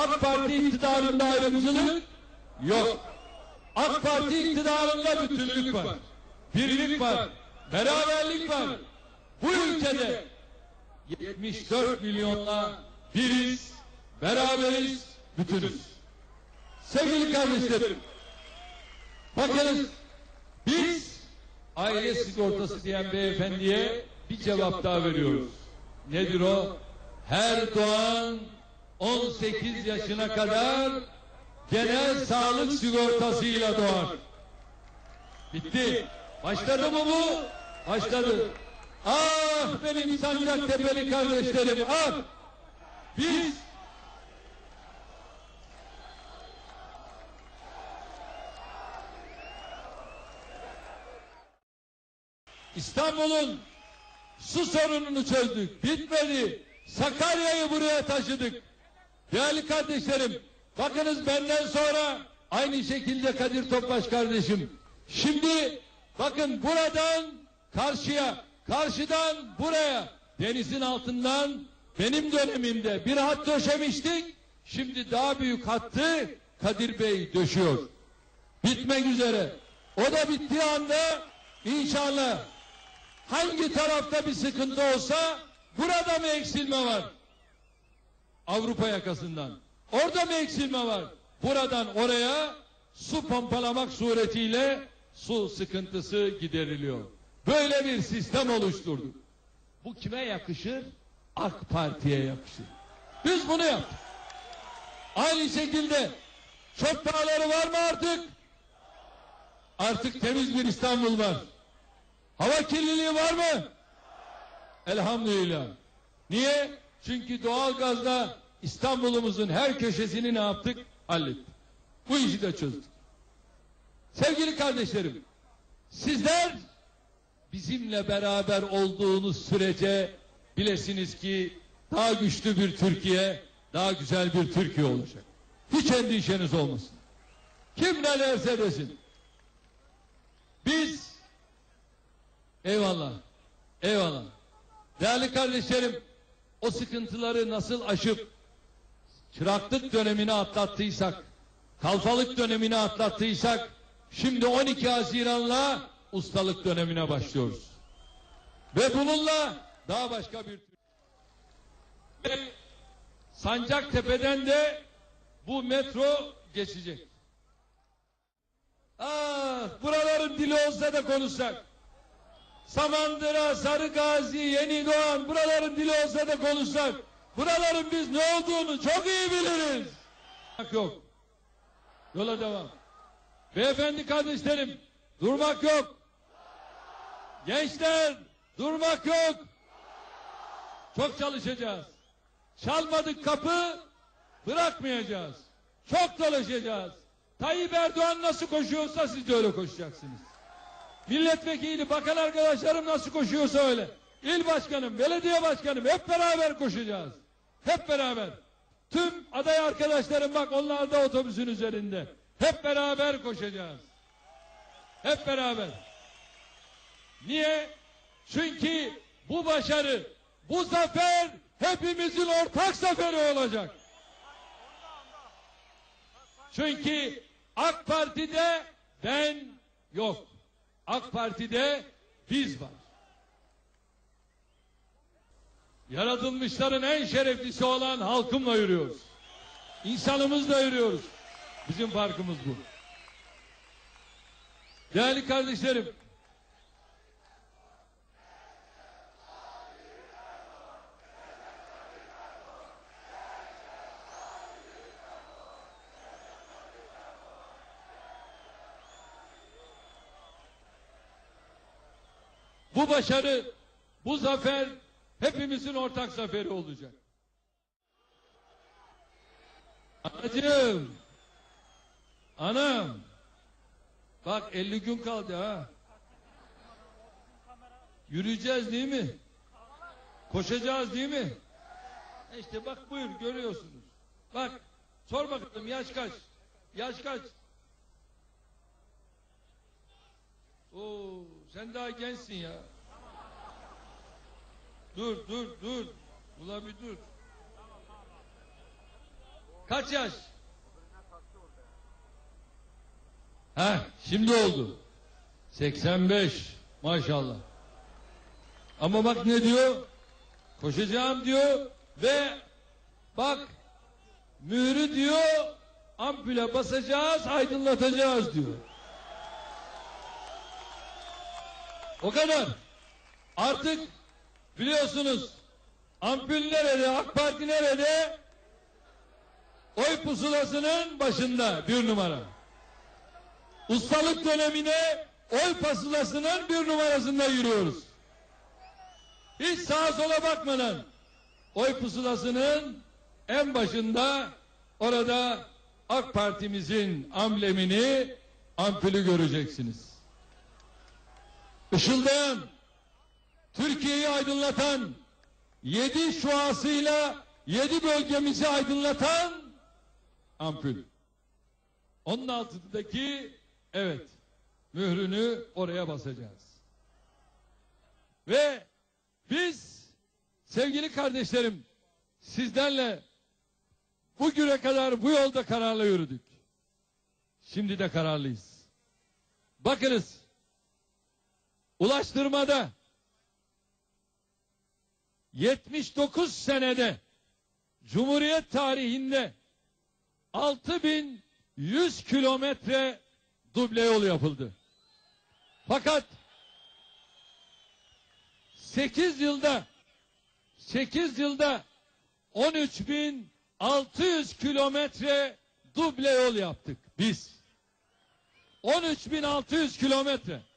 AK Parti iktidarında ayrımcılık yok. AK Parti iktidarında bütünlük var. Birlik var. Beraberlik var. Bu ülkede 74 milyonla biriz, beraberiz, bütünüz. Sevgili kardeşlerim, bakınız biz aile sigortası diyen beyefendiye bir cevap daha veriyoruz. Nedir o? Her doğan 18 yaşına kadar genel sağlık sigortasıyla doğar. Bitti. Başladı mı bu? Başladı. Ah benim Sancaktepe'li kardeşlerim ah! Biz İstanbul'un su sorununu çözdük. Bitmedi. Sakarya'yı buraya taşıdık. Değerli kardeşlerim, bakınız benden sonra aynı şekilde Kadir Topbaş kardeşim. Şimdi bakın buradan karşıya, karşıdan buraya, denizin altından benim dönemimde bir hat döşemiştik. Şimdi daha büyük hattı Kadir Bey döşüyor. Bitmek üzere. O da bittiği anda inşallah hangi tarafta bir sıkıntı olsa burada mı eksilme var? Avrupa yakasından. Orada mı eksilme var? Buradan oraya su pompalamak suretiyle su sıkıntısı gideriliyor. Böyle bir sistem oluşturduk. Bu kime yakışır? AK Parti'ye yakışır. Biz bunu yaptık. Aynı şekilde çöp dağları var mı artık? Artık temiz bir İstanbul var. Hava kirliliği var mı? Elhamdülillah. Niye? Çünkü doğalgazla İstanbul'umuzun her köşesini ne yaptık? Hallettik. Bu işi de çözdük. Sevgili kardeşlerim, sizler bizimle beraber olduğunuz sürece bilesiniz ki daha güçlü bir Türkiye, daha güzel bir Türkiye olacak. Hiç endişeniz olmasın. Kim ne derse desin. Biz eyvallah, eyvallah. Değerli kardeşlerim, o sıkıntıları nasıl aşıp çıraklık dönemini atlattıysak, kalfalık dönemini atlattıysak, şimdi 12 Haziran'la ustalık dönemine başlıyoruz. Ve bununla daha başka bir Sancaktepe'den de bu metro geçecek. Ah, buraların dili olsa da konuşsak. Samandıra, Sarıgazi, Yeni Doğan buraların dili olsa da konuşsak. Buraların biz ne olduğunu çok iyi biliriz. Yok. Yola devam. Beyefendi kardeşlerim, durmak yok. Gençler, durmak yok. Çok çalışacağız. Çalmadık kapı, bırakmayacağız. Çok dolaşacağız. Tayyip Erdoğan nasıl koşuyorsa siz de öyle koşacaksınız. Milletvekili, bakan arkadaşlarım nasıl koşuyorsa öyle. İl başkanım, belediye başkanım hep beraber koşacağız. Hep beraber. Tüm aday arkadaşlarım bak onlar da otobüsün üzerinde. Hep beraber koşacağız. Hep beraber. Niye? Çünkü bu başarı, bu zafer hepimizin ortak zaferi olacak. Çünkü AK Parti'de ben yok. AK Parti'de biz var. Yaratılmışların en şereflisi olan halkımla yürüyoruz. İnsanımızla yürüyoruz. Bizim farkımız bu. Değerli kardeşlerim, bu başarı, bu zafer hepimizin ortak zaferi olacak. Anacığım, anam, bak 50 gün kaldı ha. Yürüyeceğiz değil mi? Koşacağız değil mi? İşte bak buyur görüyorsunuz. Bak sor bakalım yaş kaç? Yaş kaç? Oo, sen daha gençsin ya. Dur dur dur. Ula bir dur. Kaç yaş? Heh, şimdi oldu. 85 maşallah. Ama bak ne diyor? Koşacağım diyor ve bak mührü diyor ampule basacağız aydınlatacağız diyor. O kadar. Artık biliyorsunuz ampul nerede, AK Parti nerede? Oy pusulasının başında bir numara. Ustalık dönemine oy pusulasının bir numarasında yürüyoruz. Hiç sağa sola bakmadan oy pusulasının en başında orada AK Parti'mizin amblemini, ampulü göreceksiniz. Işıldayan, Türkiye'yi aydınlatan, yedi şuasıyla yedi bölgemizi aydınlatan ampul. Onun altındaki evet mührünü oraya basacağız. Ve biz sevgili kardeşlerim sizlerle bugüne kadar bu yolda kararlı yürüdük. Şimdi de kararlıyız. Bakınız ulaştırmada 79 senede Cumhuriyet tarihinde 6100 kilometre duble yol yapıldı. Fakat 8 yılda 8 yılda 13600 kilometre duble yol yaptık biz. 13600 kilometre.